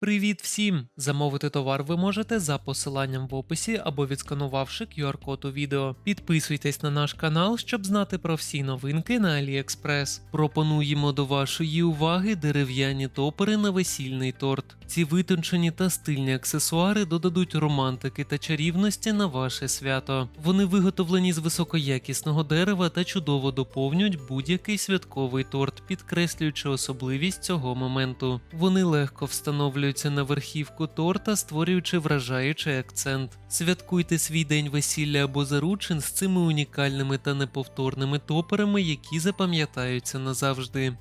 Привіт всім! Замовити товар ви можете за посиланням в описі або відсканувавши QR-код у відео. Підписуйтесь на наш канал, щоб знати про всі новинки на AliExpress. Пропонуємо до вашої уваги дерев'яні топери на весільний торт. Ці витончені та стильні аксесуари додадуть романтики та чарівності на ваше свято. Вони виготовлені з високоякісного дерева та чудово доповнюють будь-який святковий торт, підкреслюючи особливість цього моменту. Вони легко встановлюються на верхівку торта, створюючи вражаючий акцент. Святкуйте свій день весілля або заручин з цими унікальними та неповторними топерами, які запам'ятаються назавжди.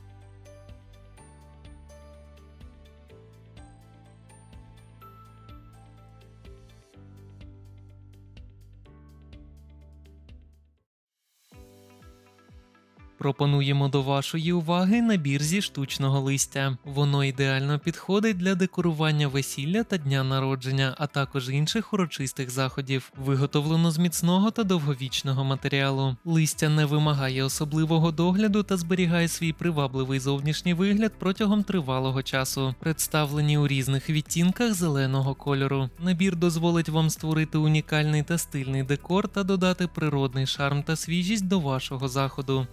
Пропонуємо до вашої уваги набір зі штучного листя. Воно ідеально підходить для декорування весілля та дня народження, а також інших урочистих заходів. Виготовлено з міцного та довговічного матеріалу. Листя не вимагає особливого догляду та зберігає свій привабливий зовнішній вигляд протягом тривалого часу, представлені у різних відтінках зеленого кольору. Набір дозволить вам створити унікальний та стильний декор та додати природний шарм та свіжість до вашого заходу.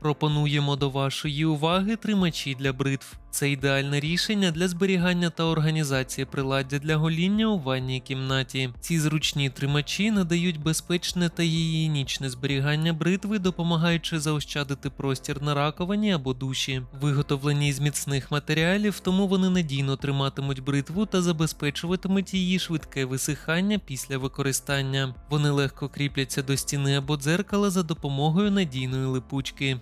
Пропонуємо до вашої уваги тримачі для бритв. Це ідеальне рішення для зберігання та організації приладдя для гоління у ванній кімнаті. Ці зручні тримачі надають безпечне та гігієнічне зберігання бритви, допомагаючи заощадити простір на раковині або душі. Виготовлені з міцних матеріалів, тому вони надійно триматимуть бритву та забезпечуватимуть її швидке висихання після використання. Вони легко кріпляться до стіни або дзеркала за допомогою надійної липучки.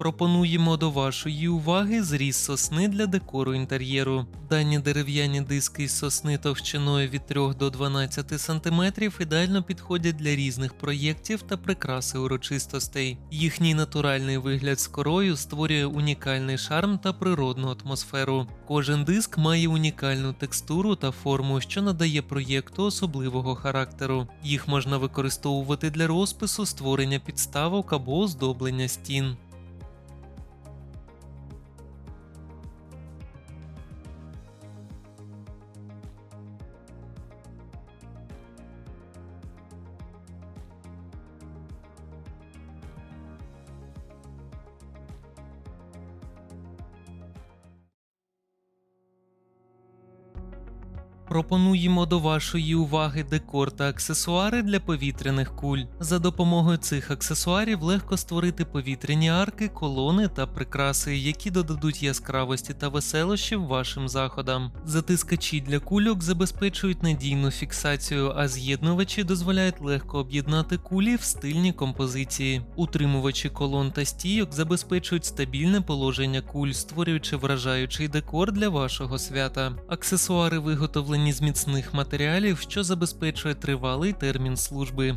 Пропонуємо до вашої уваги зріз сосни для декору інтер'єру. Дані дерев'яні диски з сосни товщиною від 3 до 12 см ідеально підходять для різних проєктів та прикраси урочистостей. Їхній натуральний вигляд з корою створює унікальний шарм та природну атмосферу. Кожен диск має унікальну текстуру та форму, що надає проєкту особливого характеру. Їх можна використовувати для розпису, створення підставок або оздоблення стін. Пропонуємо до вашої уваги декор та аксесуари для повітряних куль. За допомогою цих аксесуарів легко створити повітряні арки, колони та прикраси, які додадуть яскравості та веселощів вашим заходам. Затискачі для кульок забезпечують надійну фіксацію, а з'єднувачі дозволяють легко об'єднати кулі в стильні композиції. Утримувачі колон та стійок забезпечують стабільне положення куль, створюючи вражаючий декор для вашого свята. Аксесуари виготовлені з міцних матеріалів, що забезпечує тривалий термін служби.